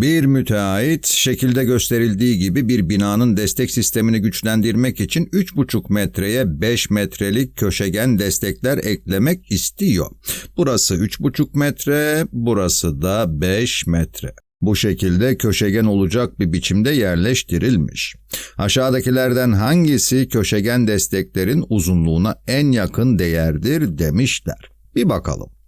Bir müteahhit şekilde gösterildiği gibi bir binanın destek sistemini güçlendirmek için 3,5 metreye 5 metrelik köşegen destekler eklemek istiyor. Burası 3,5 metre, burası da 5 metre. Bu şekilde köşegen olacak bir biçimde yerleştirilmiş. Aşağıdakilerden hangisi köşegen desteklerin uzunluğuna en yakın değerdir demişler. Bir bakalım.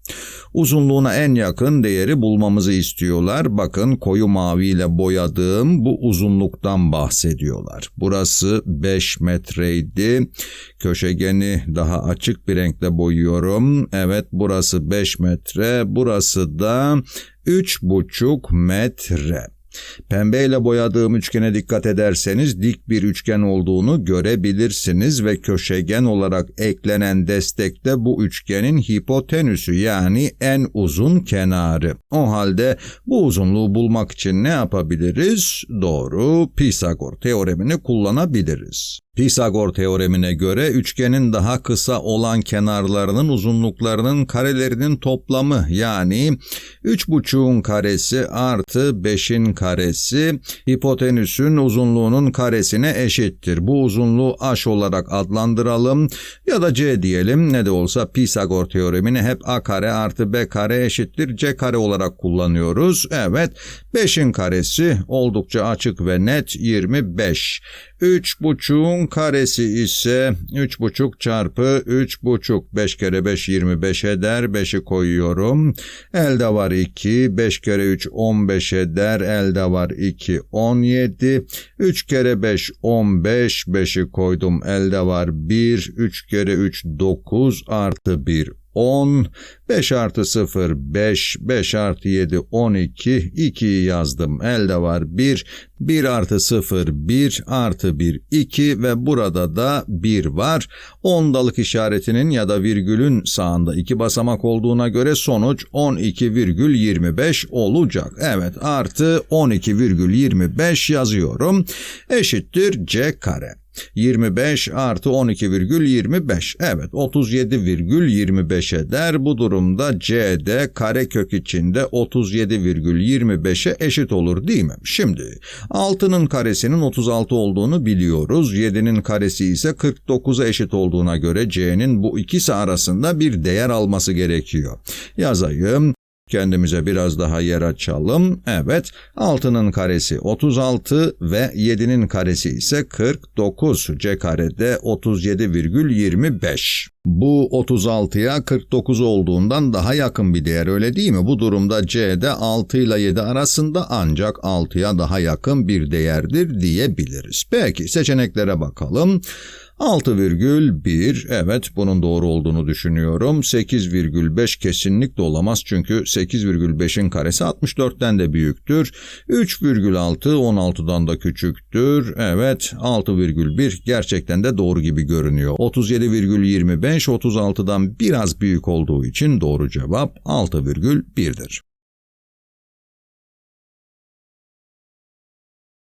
Uzunluğuna en yakın değeri bulmamızı istiyorlar. Bakın koyu mavi ile boyadığım bu uzunluktan bahsediyorlar. Burası 5 metreydi. Köşegeni daha açık bir renkle boyuyorum. Evet burası 5 metre. Burası da 3,5 metre. Pembeyle boyadığım üçgene dikkat ederseniz dik bir üçgen olduğunu görebilirsiniz ve köşegen olarak eklenen destekte bu üçgenin hipotenüsü yani en uzun kenarı. O halde bu uzunluğu bulmak için ne yapabiliriz? Doğru, Pisagor teoremini kullanabiliriz. Pisagor teoremine göre üçgenin daha kısa olan kenarlarının uzunluklarının karelerinin toplamı yani 3,5'un karesi artı 5'in karesi hipotenüsün uzunluğunun karesine eşittir. Bu uzunluğu h olarak adlandıralım ya da c diyelim ne de olsa Pisagor teoremini hep a kare artı b kare eşittir c kare olarak kullanıyoruz. Evet 5'in karesi oldukça açık ve net 25. 3,5'un karesi ise 3,5 çarpı 3,5 5 kere 5 25 eder. 5'i koyuyorum. Elde var 2 5 kere 3 15 eder. Elde var 2 17 3 kere 5 15 5'i koydum. Elde var 1 3 kere 3 9 artı 1 10, 5 artı 0, 5, 5 artı 7, 12, 2'yi yazdım. Elde var 1, 1 artı 0, 1 artı 1, 2 ve burada da 1 var. Ondalık işaretinin ya da virgülün sağında iki basamak olduğuna göre sonuç 12,25 olacak. Evet artı 12,25 yazıyorum. Eşittir c kare. 25 artı 12,25 evet 37,25 eder. Bu durumda C'de karekök içinde 37,25'e eşit olur değil mi? Şimdi 6'nın karesinin 36 olduğunu biliyoruz. 7'nin karesi ise 49'a eşit olduğuna göre C'nin bu ikisi arasında bir değer alması gerekiyor. Yazayım. Kendimize biraz daha yer açalım. Evet, 6'nın karesi 36 ve 7'nin karesi ise 49. C karede 37,25. Bu 36'ya 49 olduğundan daha yakın bir değer öyle değil mi? Bu durumda C'de 6 ile 7 arasında ancak 6'ya daha yakın bir değerdir diyebiliriz. Peki seçeneklere bakalım. 6,1 evet bunun doğru olduğunu düşünüyorum. 8,5 kesinlikle olamaz çünkü 8,5'in karesi 64'ten de büyüktür. 3,6 16'dan da küçüktür. Evet 6,1 gerçekten de doğru gibi görünüyor. 37,25 36'dan biraz büyük olduğu için doğru cevap 6,1'dir.